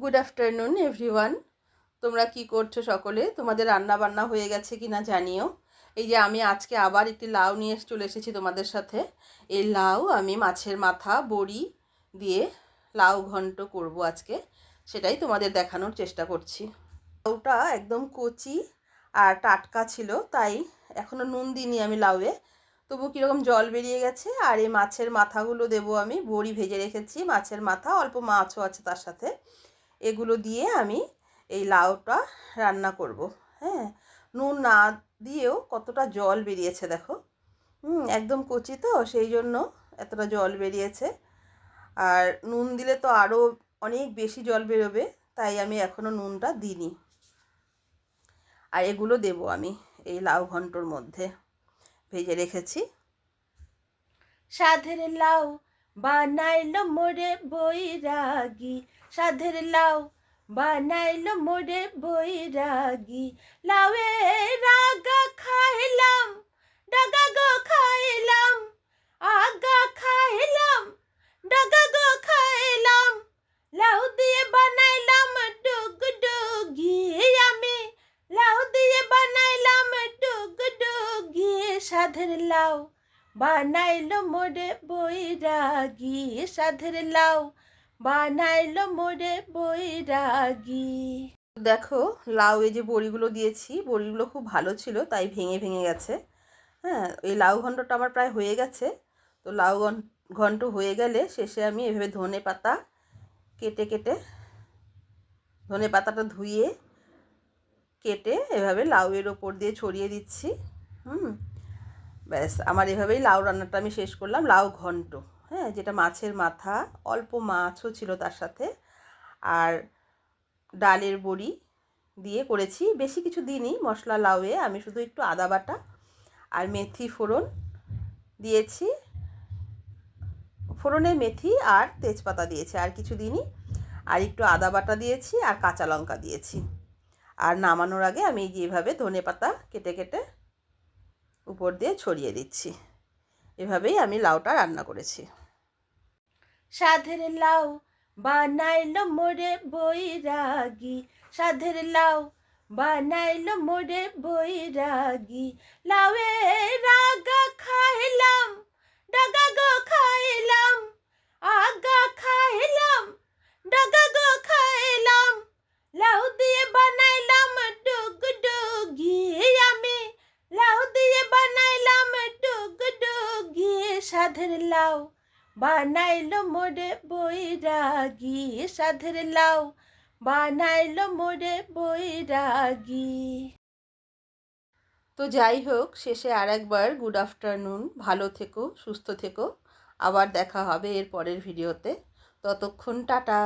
Good afternoon everyone তোমরা কি করছ সকলে? তোমাদের রান্না বান্না হয়ে গেছে কি না জানিও। এই যে আমি আজকে আবার একটি লাউ নিয়ে চলে এসেছি তোমাদের সাথে। এই লাউ আমি মাছের মাথা, বড়ি দিয়ে লাউ ঘন্ট করব আজকে। সেটাই তোমাদের দেখানোর চেষ্টা করছি। লাউটা একদম কচি আর টাটকা ছিল, তাই এখনও নুন দিইনি আমি লাউয়ে। তবু কীরকম জল বেরিয়ে গেছে আর এই মাছের মাথাগুলো দেবো আমি। বড়ি ভেজে রেখেছি, মাছের মাথা, অল্প মাছও আছে তার সাথে। এগুলো দিয়ে আমি এই লাউটা রান্না করব হ্যাঁ? নুন না দিয়েও কতটা জল বেরিয়েছে দেখো। হুম, একদম কচি তো, সেই জন্য এতটা জল বেরিয়েছে। আর নুন দিলে তো আরও অনেক বেশি জল বেরোবে, তাই আমি এখনও নুনটা দিইনি। আর এগুলো দেবো আমি এই লাউ ঘন্টর মধ্যে ভেজে রেখেছি। সাধের লাউ বানাইলো মোরে বৈরাগী, সাধের লাউ। বানাইলো মোরে বৈরাগী, লাউয়ে রাগা খাইলাম, ডগা গো খাইলাম, আগা খাইলাম, ডগা গো খাইলাম। লাউ দিয়ে বানাইলাম ডুগ ডুগি আমি লাউ দিয়ে বানাইলাম ডুগ ডুগি সাধের লাউ। বানাইলো মোরে বৈরাগী, সাধের লাউ। বানাইলো মোরে বৈরাগী। দেখো, লাউ এই যে বড়িগুলো দিয়েছি, বড়িগুলো খুব ভালো ছিল, তাই ভেঙে ভেঙে গেছে। হ্যাঁ এই লাউ ঘণ্টটা আমার প্রায় হয়ে গেছে। তো লাউ ঘন্ট হয়ে গেলে শেষে আমি এভাবে ধনে পাতা কেটে কেটে, ধনে পাতাটা ধুয়ে কেটে এভাবে লাউয়ের ওপর দিয়ে ছড়িয়ে দিচ্ছি। হুম ব্যাস, আমার এভাবেই লাউ রান্নাটা আমি শেষ করলাম, লাউ ঘন্ট। হ্যাঁ যেটা মাছের মাথা, অল্প মাছও ছিল তার সাথে। আর ডালের বড়ি দিয়ে করেছি, বেশি কিছু দিইনি, মশলা লাউয়ে, আমি শুধু একটু আদা বাটা আর মেথি ফোড়ন দিয়েছি। ফোড়নে মেথি আর তেজপাতা দিয়েছি, আর কিছু দিনই আর একটু আদা বাটা দিয়েছি আর কাঁচা লঙ্কা দিয়েছি। আর নামানোর আগে আমি যেভাবে ধনে পাতা কেটে কেটে উপর দিয়ে ছড়িয়ে দিচ্ছি। এভাবেই আমি লাউটা রান্না করেছি। সাধের লাউ বানাইলো মোরে বৈরাগী। সাধের লাউ বানাইলো মোরে বৈরাগী। লাউয়ে রাগা খাইলাম ডগা গো খাইলাম আগা খাইলাম ডগা গো খাইলাম লাউ দিয়ে বানাইলাম ডুগ ডুগি আমি লাউ দিয়ে বানাইলাম ডুগ ডুগি সাধের লাও, বানাইল মোরে বৈরাগী সাধের লাও, বানাইল মোরে বৈরাগী তো যাই হোক, শেষে আর একবার গুড আফটারনুন ভালো থেকো, সুস্থ থেকো, আবার দেখা হবে এর পরের ভিডিওতে ততক্ষণ টাটা।